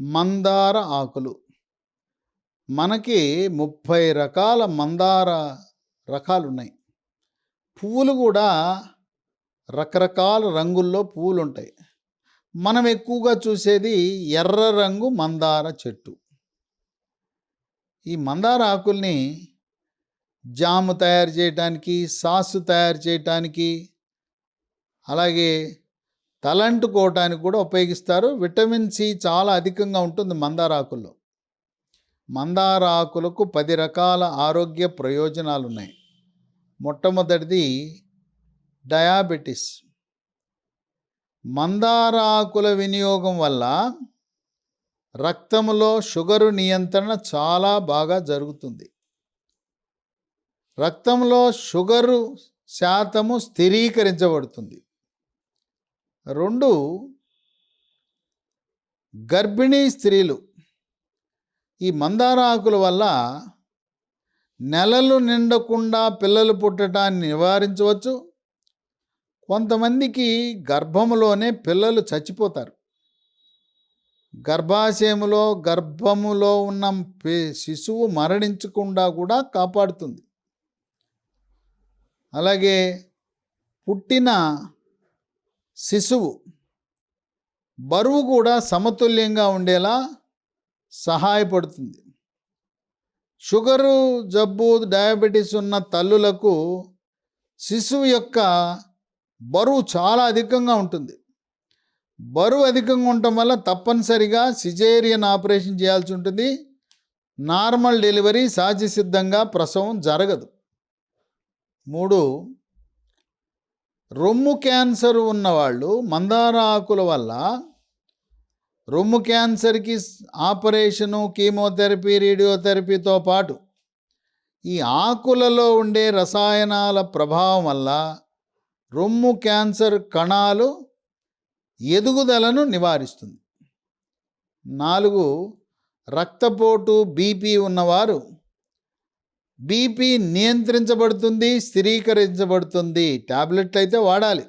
మందార ఆకులు. మనకి ముప్పై రకాల మందార రకాలు ఉన్నాయి పువ్వులు కూడా రకరకాల రంగుల్లో పువ్వులు ఉంటాయి మనం ఎక్కువగా చూసేది ఎర్ర రంగు మందార చెట్టు. ఈ మందార ఆకుల్ని జాము తయారు చేయటానికి సాసు తయారు చేయటానికి అలాగే తలంటుకోవటానికి కూడా ఉపయోగిస్తారు. విటమిన్ సి చాలా అధికంగా ఉంటుంది మందారాకుల్లో. మందారాకులకు మందార ఆకులకు పది రకాల ఆరోగ్య ప్రయోజనాలు ఉన్నాయి మొట్టమొదటిది డయాబెటిస్. మందారాకుల వినియోగం వల్ల రక్తంలో షుగరు నియంత్రణ చాలా బాగా జరుగుతుంది. రక్తంలో షుగరు శాతము స్థిరీకరించబడుతుంది. రెండు గర్భిణీ స్త్రీలు. ఈ మందార ఆకుల వల్ల నెలలు నిండకుండా పిల్లలు పుట్టడాన్ని నివారించవచ్చు. కొంతమందికి గర్భములోనే పిల్లలు చచ్చిపోతారు. గర్భాశయములో గర్భములో ఉన్న శిశువు మరణించకుండా కూడా కాపాడుతుంది. అలాగే పుట్టిన శిశువు. బరువు కూడా సమతుల్యంగా ఉండేలా సహాయపడుతుంది. షుగరు జబ్బు డయాబెటీస్ ఉన్న తల్లులకు శిశువు యొక్క బరువు చాలా అధికంగా ఉంటుంది. బరువు అధికంగా ఉండటం వల్ల తప్పనిసరిగా సిజేరియన్ ఆపరేషన్ చేయాల్సి ఉంటుంది. నార్మల్ డెలివరీ సహజసిద్ధంగా ప్రసవం జరగదు. మూడు రొమ్ము క్యాన్సర్ ఉన్నవాళ్ళు మందార ఆకుల వల్ల రొమ్ము క్యాన్సర్కి ఆపరేషను కీమోథెరపీ రేడియోథెరపీతో పాటు ఈ ఆకులలో ఉండే రసాయనాల ప్రభావం వల్ల రొమ్ము క్యాన్సర్ కణాలు ఎదుగుదలను నివారిస్తుంది. నాలుగు రక్తపోటు బీపీ ఉన్నవారు బీపీ నియంత్రించబడుతుంది స్థిరీకరించబడుతుంది. టాబ్లెట్లు అయితే వాడాలి.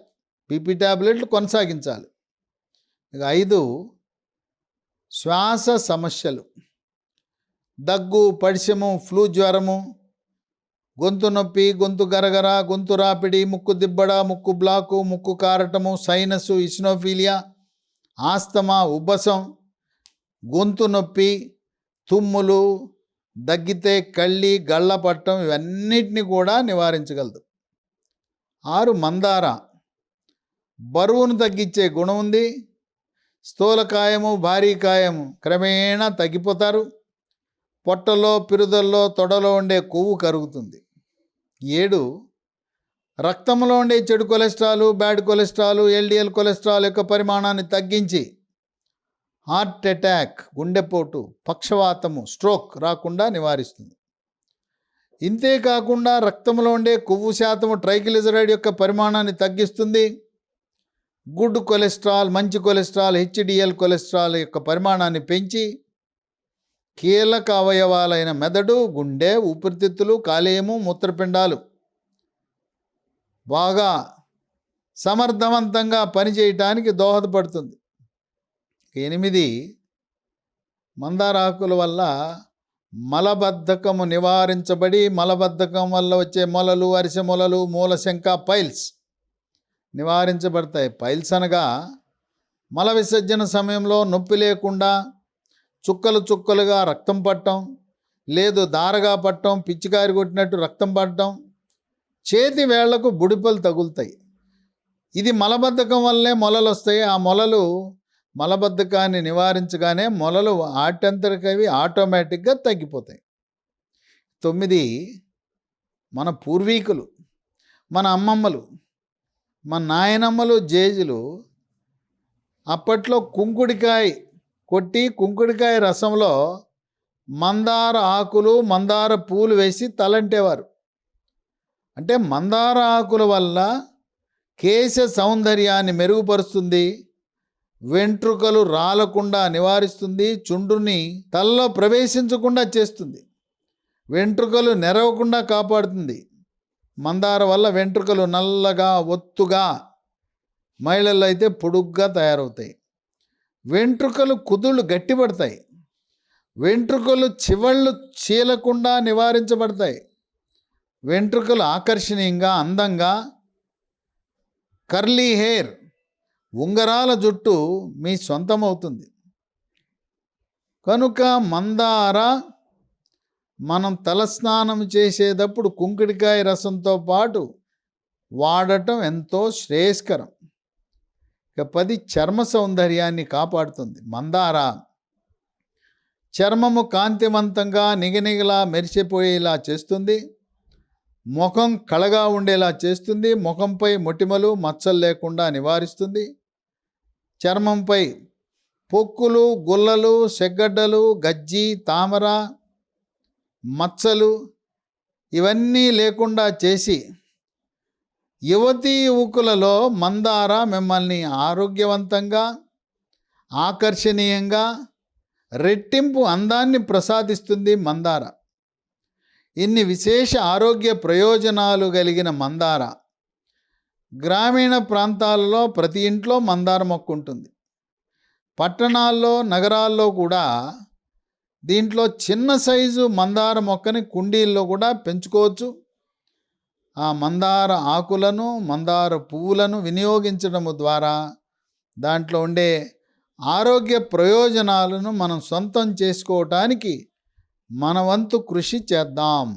బీపీ టాబ్లెట్లు కొనసాగించాలి. ఇక ఐదు శ్వాస సమస్యలు. దగ్గు పడిశము ఫ్లూ జ్వరము గొంతు నొప్పి గొంతు గరగర గొంతు రాపిడి ముక్కు దిబ్బడ ముక్కు బ్లాకు ముక్కు కారటము సైనసు ఇస్నోఫీలియా ఆస్తమా ఉబ్బసం గొంతు నొప్పి తుమ్ములు దగ్గితే కళ్ళి గళ్ళ పట్టం ఇవన్నిటిని కూడా నివారించగలదు. ఆరు మందార. బరువును తగ్గించే గుణం ఉంది. స్థూలకాయము భారీ కాయము క్రమేణా తగ్గిపోతారు. పొట్టలో పిరుదల్లో తొడలో ఉండే కొవ్వు కరుగుతుంది. ఏడు. రక్తంలో ఉండే చెడు cholesterol bad cholesterol LDL cholesterol యొక్క పరిమాణాన్ని తగ్గించి హార్ట్ అటాక్ గుండెపోటు పక్షవాతము స్ట్రోక్ రాకుండా నివారిస్తుంది. ఇంతే కాకుండా రక్తంలో ఉండే కొవ్వు శాతము ట్రైకిలిజరైడ్ యొక్క పరిమాణాన్ని తగ్గిస్తుంది. గుడ్ కొలెస్ట్రాల్ మంచి కొలెస్ట్రాల్ హెచ్డిఎల్ కొలెస్ట్రాల్ యొక్క పరిమాణాన్ని పెంచి కీలక అవయవాలైన మెదడు గుండె ఊపిరితిత్తులు కాలేయము మూత్రపిండాలు బాగా సమర్థవంతంగా పనిచేయటానికి దోహదపడుతుంది. ఎనిమిది మందార ఆకుల వల్ల మలబద్ధకము నివారించబడి మలబద్ధకం వల్ల వచ్చే మొలలు అరిసె మొలలు మూలశంక పైల్స్ నివారించబడతాయి. పైల్స్ అనగా మల విసర్జన సమయంలో నొప్పి లేకుండా చుక్కలు చుక్కలుగా రక్తం పట్టడం లేదు దారగా పట్టడం పిచ్చికారి కొట్టినట్టు రక్తం పట్టడం చేతి వేళ్ళకు బుడిపలు తగులుతాయి. ఇది మలబద్ధకం వల్లే మొలలు వస్తాయి. ఆ మొలలు మలబద్ధకాన్ని నివారించగానే మొలలు ఆటంతరికవి ఆటోమేటిక్గా తగ్గిపోతాయి. తొమ్మిది మన పూర్వీకులు మన అమ్మమ్మలు మన నాయనమ్మలు జేజులు అప్పట్లో కుంకుడికాయ కొట్టి కుంకుడికాయ రసంలో మందార ఆకులు మందార పూలు వేసి తలంటేవారు. అంటే మందార ఆకుల వల్ల కేశ సౌందర్యాన్ని మెరుగుపరుస్తుంది. వెంట్రుకలు రాలకుండా నివారిస్తుంది చుండ్రుని తలలో ప్రవేశించకుండా చేస్తుంది. వెంట్రుకలు నెరవకుండా కాపాడుతుంది. మందార వల్ల వెంట్రుకలు నల్లగా ఒత్తుగా మహిళల్లో అయితే పొడుగ్గా తయారవుతాయి. వెంట్రుకలు కుదుళ్ళు గట్టిపడతాయి. వెంట్రుకలు చివళ్ళు చీలకుండా నివారించబడతాయి. వెంట్రుకలు ఆకర్షణీయంగా అందంగా కర్లీ హెయిర్ ఉంగరాల జుట్టు మీ సొంతమవుతుంది. కనుక మందార మనం తలస్నానం చేసేటప్పుడు కుంకుడికాయ రసంతో పాటు వాడటం ఎంతో శ్రేయస్కరం. ఇక పది చర్మ సౌందర్యాన్ని కాపాడుతుంది మందార. చర్మము కాంతివంతంగా నిగనిగలా మెరిసిపోయేలా చేస్తుంది. ముఖం కళగా ఉండేలా చేస్తుంది. ముఖంపై మొటిమలు మచ్చలు లేకుండా నివారిస్తుంది. చర్మంపై పొక్కులు గుల్లలు సెగ్గడ్డలు గజ్జి తామర మచ్చలు ఇవన్నీ లేకుండా చేసి యువతీ యువకులలో మందార మిమ్మల్ని ఆరోగ్యవంతంగా ఆకర్షణీయంగా రెట్టింపు అందాన్ని ప్రసాదిస్తుంది మందార. ఇన్ని విశేష ఆరోగ్య ప్రయోజనాలు కలిగిన మందార. గ్రామీణ ప్రాంతాలలో ప్రతి ఇంట్లో మందార మొక్క ఉంటుంది. పట్టణాల్లో నగరాల్లో కూడా దీంట్లో చిన్న సైజు మందార మొక్కని కుండీల్లో కూడా పెంచుకోవచ్చు. ఆ మందార ఆకులను మందార పువ్వులను వినియోగించడం ద్వారా దాంట్లో ఉండే ఆరోగ్య ప్రయోజనాలను మనం సొంతం చేసుకోవటానికి మన వంతు కృషి చేద్దాం.